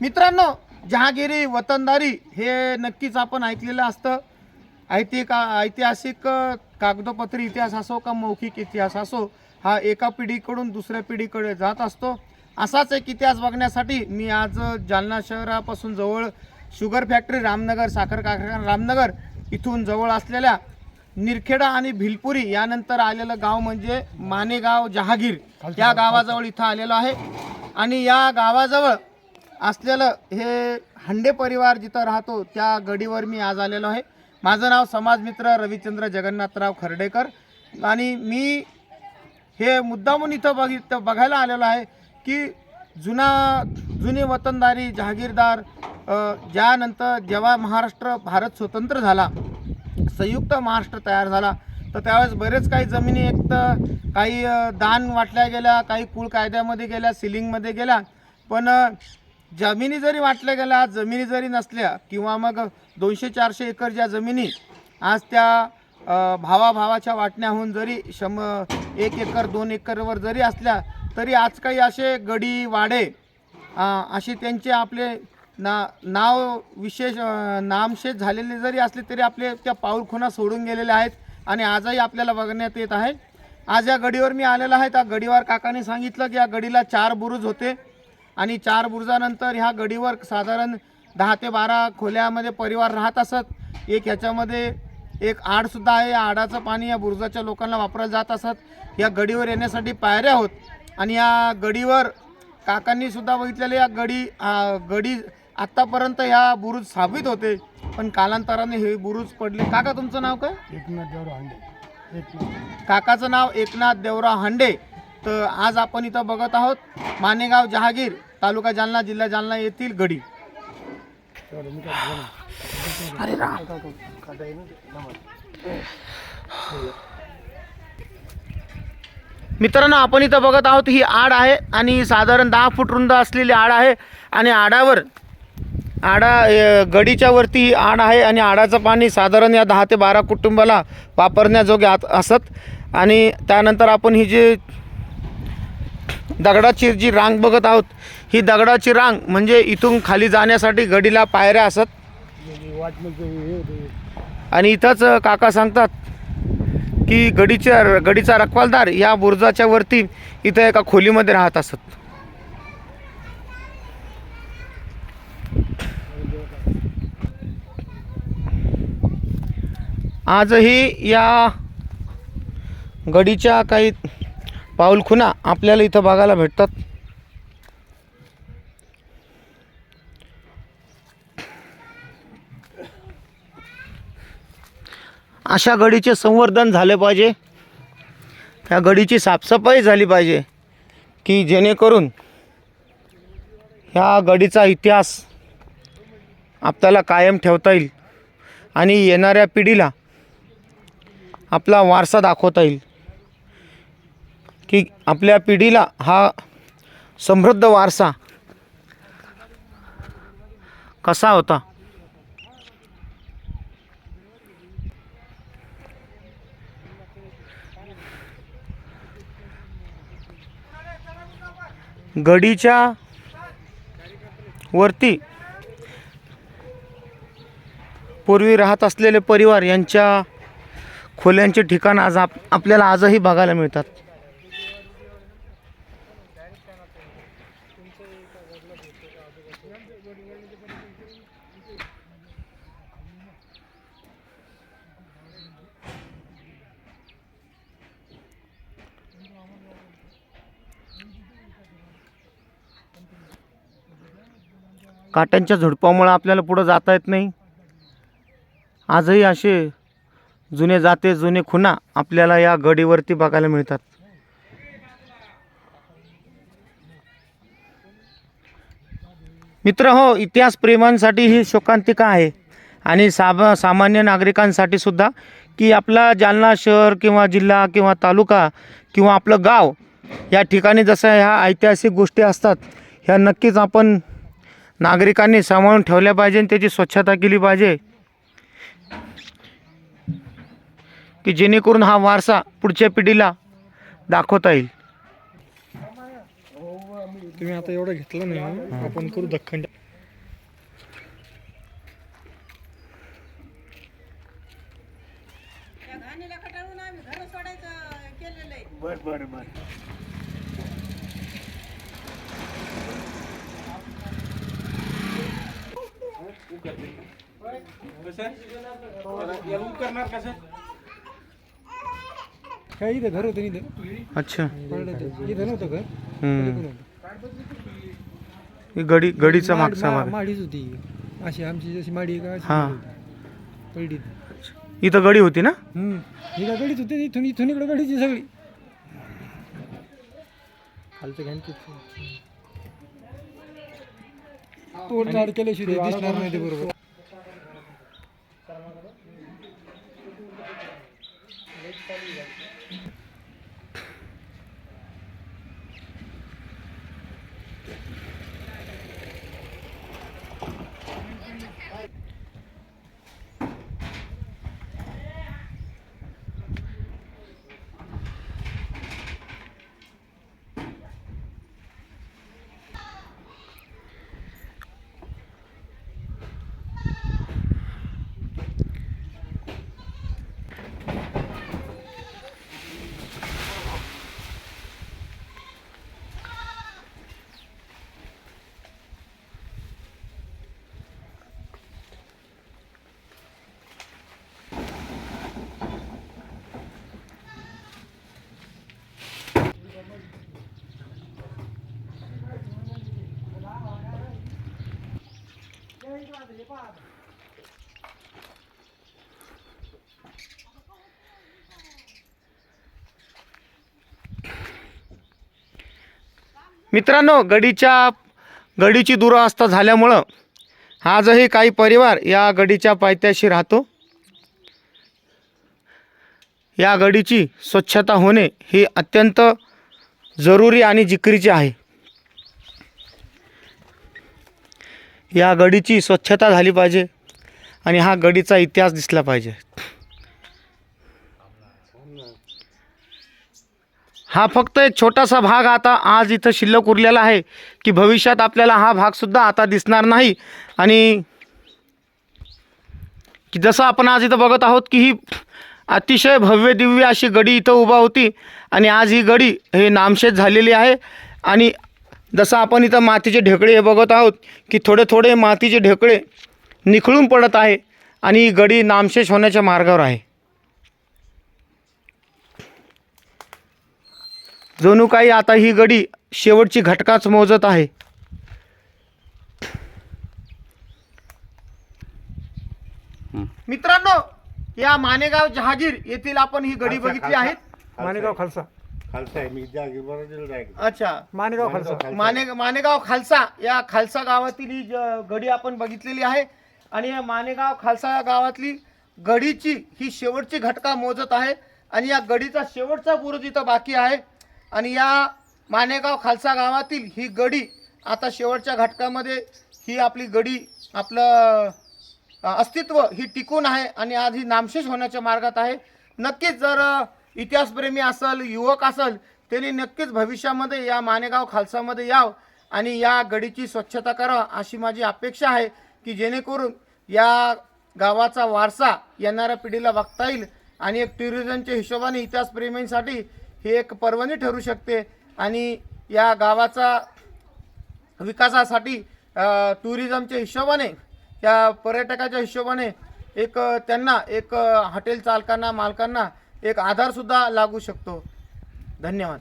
मित्रांनो जहागिरी वतनदारी हे नक्कीच आपण ऐकलेलं असतं. ऐतिक ऐतिहासिक कागदोपत्री इतिहास असो का मौखिक इतिहास असो हा एका पिढीकडून दुसऱ्या पिढीकडे जात असतो. असाच एक इतिहास बघण्यासाठी मी आज जालना शहरापासून जवळ शुगर फॅक्टरी रामनगर साखर कारखाना रामनगर इथून जवळ असलेल्या निरखेडा आणि भिलपुरी यानंतर आलेलं गाव म्हणजे मानेगाव जहागीर. या गावाजवळ इथं आलेलो आहे. आणि या गावाजवळ असलेलं हे हंडे परिवार जिथं राहतो त्या गडीवर मी आज आलेलो आहे. माझं नाव समाजमित्र रविचंद्र जगन्नाथराव खर्डेकर आणि मी हे मुद्दामून इथं बघित बघायला आलेलो आहे की जुना जुने वतनदारी जहागीरदार ज्यानंतर जेव्हा महाराष्ट्र भारत स्वतंत्र झाला संयुक्त महाराष्ट्र तयार झाला तर त्यावेळेस बरेच काही जमिनी एक तर काही दान वाटल्या गेल्या काही कुळ कायद्यामध्ये गेल्या सिलिंगमध्ये गेल्या पण जमिनी जरी वाटल्या गेल्या जमिनी जरी नसल्या किंवा मग दोनशे चारशे एकर ज्या जमिनी आज त्या भावाभावाच्या वाटण्याहून जरी शम एक एकर दोन एकरवर जरी असल्या तरी आज काही असे गडी वाडे असे त्यांचे आपले ना नाव विशेष नामशेष झालेले जरी असले तरी आपले त्या पाऊलखुणा सोडून गेलेले आहेत आणि आजही आपल्याला बघण्यात येत आहे. आज या गडीवर मी आलेला आहे. त्या गडीवर काकाने सांगितलं की या गडीला चार बुरुज होते. आणि चार बुरुजानंतर ह्या गडीवर साधारण दहा ते बारा खोल्यामध्ये परिवार राहत असत. एक ह्याच्यामध्ये एक आडसुद्धा आहे. या आडाचं पाणी या बुरुजाच्या लोकांना वापरलं जात असत. या गडीवर येण्यासाठी पायऱ्या होत आणि या गडीवर काकांनी सुद्धा बघितलेले या गडी गडी आत्तापर्यंत ह्या बुरुज साबित होते. पण कालांतराने हे बुरुज पडले. काका तुमचं नाव काय? एकनाथ देवराव हांडे. एकनाथ. काकाचं नाव एकनाथ देवराव हांडे. तर आज आपण इथं बघत आहोत मानेगाव जहागीर. तालुका जालना जिल्हा जालना येथील गडी. अरे मित्रांनो आपण इथं बघत आहोत ही आड आहे आणि साधारण दहा फूट रुंद असलेली आड आहे आणि आडावर आडा गडीच्या वरती ही आड आहे आणि आडाचं पाणी साधारण या दहा ते बारा कुटुंबाला वापरण्याजोगे आत असत. आणि त्यानंतर आपण ही जी दगडाची जी रांग बघत आहोत ही दगडाची रांग म्हणजे इथून खाली जाण्यासाठी गडीला पायऱ्या असत. आणि इथंच काका सांगतात की गडीच्या गडीचा रखवालदार या बुर्जाच्या वरती इथं एका खोलीमध्ये राहत असत. आजही या गडीच्या काही पाऊलखुणा आपल्याला इथं बघायला भेटतात. अशा गडीचे संवर्धन झाले पाहिजे. त्या गडीची साफसफाई झाली पाहिजे की जेणेकरून ह्या गडीचा इतिहास आपल्याला कायम ठेवता येईल आणि येणाऱ्या पिढीला आपला वारसा दाखवता येईल. की आपल्या पिढीला हा समृद्ध वारसा कसा होता? गडीच्या वरती पूर्वी राहत असलेले परिवार यांच्या खोल्यांचे ठिकाण आज आप आपल्याला आजही बघायला मिळतात. काट्यांच्या झुडपामुळे आपल्याला पुढं जाता येत नाही. आजही असे जुने जाते जुने खुणा आपल्याला या गडीवरती बघायला मिळतात. मित्र हो इतिहास प्रेमांसाठी ही शोकांतिका आहे. आणि साब सामान्य नागरिकांसाठी सुद्धा की आपला जालना शहर किंवा जिल्हा किंवा तालुका किंवा आपलं गाव या ठिकाणी जसं ह्या ऐतिहासिक गोष्टी असतात ह्या नक्कीच आपण नागरिकांनी सांभाळून ठेवल्या पाहिजे आणि त्याची स्वच्छता केली पाहिजे. की जेणेकरून हा वारसा पुढच्या पिढीला दाखवता येईल. तुम्ही आता एवढं घेतलं नाही आपण करू दखंड काय इथं घर होत इथं? अच्छा. इथं नव्हतं का ही गडी गडीचा माड- मागचा मा- भाग माडीच होती. अशी आमची जशी माडी आहे का अशी हा. होती. इथं गडी होती ना? हम्म. ही का गडीच होती इथून इथून इकडे गडीची सगळी. खालचं घ्यान तोडताड केल्याशिवाय दिसणार नाही ते बरोबर. मित्रांनो गडीच्या गडीची दुरावस्था झाल्यामुळं आजही काही परिवार या गडीच्या पायथ्याशी राहतो. या गडीची स्वच्छता होणे ही अत्यंत जरुरी आणि जिकरीची आहे. या गडीची स्वच्छता झाली पाहिजे आणि हा गडीचा इतिहास दिसला पाहिजे. हा फक्त एक छोटासा भाग आता आज इथं शिल्लक उरलेला आहे की भविष्यात आपल्याला हा भागसुद्धा आता दिसणार नाही. आणि की जसं आपण आज इथं बघत आहोत की ही अतिशय भव्य दिव्य अशी गडी इथं उभा होती आणि आज ही गडी हे नामशेष झालेली आहे. आणि जसं आपण इथं मातीचे ढेकळे हे बघत आहोत की थोडे थोडे मातीचे ढेकळे निखळून पडत आहे आणि ही गडी नामशेष होण्याच्या मार्गावर आहे. जणू काही आता ही गडी शेवटची घटकाच मोजत आहे. मित्रांनो या मानेगाव जहागीर येथील आपण ही गडी बघितली आहे माणेगाव खालसा आहे मी आहे. अच्छा माणेगाव खालसा. माने मानेगाव खालसा या खालसा गावातील ही ज- गडी आपण बघितलेली आहे. आणि या मानेगाव खालसा या गावातली गडीची ही शेवटची घटका मोजत आहे. आणि या गडीचा शेवटचा बुरुज इथं बाकी आहे. आणि या मानेगाव खालसा गावातील ही गडी आता शेवटच्या घटकामध्ये ही आपली गडी आपलं अ, अस्तित्व ही टिकून आहे. आणि आज ही नामशेष होण्याच्या मार्गात आहे. नक्कीच जर अ, इतिहासप्रेमी असेल युवक असल त्यांनी नक्कीच भविष्यामध्ये या मानेगाव खालसामध्ये यावं आणि या गडीची स्वच्छता करावं अशी माझी अपेक्षा आहे की जेणेकरून या गावाचा वारसा येणाऱ्या पिढीला बघता येईल आणि एक टुरिझमच्या हिशोबाने इतिहासप्रेमींसाठी ही एक पर्वणी ठरू शकते आणि या गावाचा विकासासाठी टुरिझमच्या हिशोबाने या पर्यटकाच्या हिशोबाने एक त्यांना एक हॉटेल चालकांना मालकांना एक आधारसुद्धा लागू शकतो. धन्यवाद.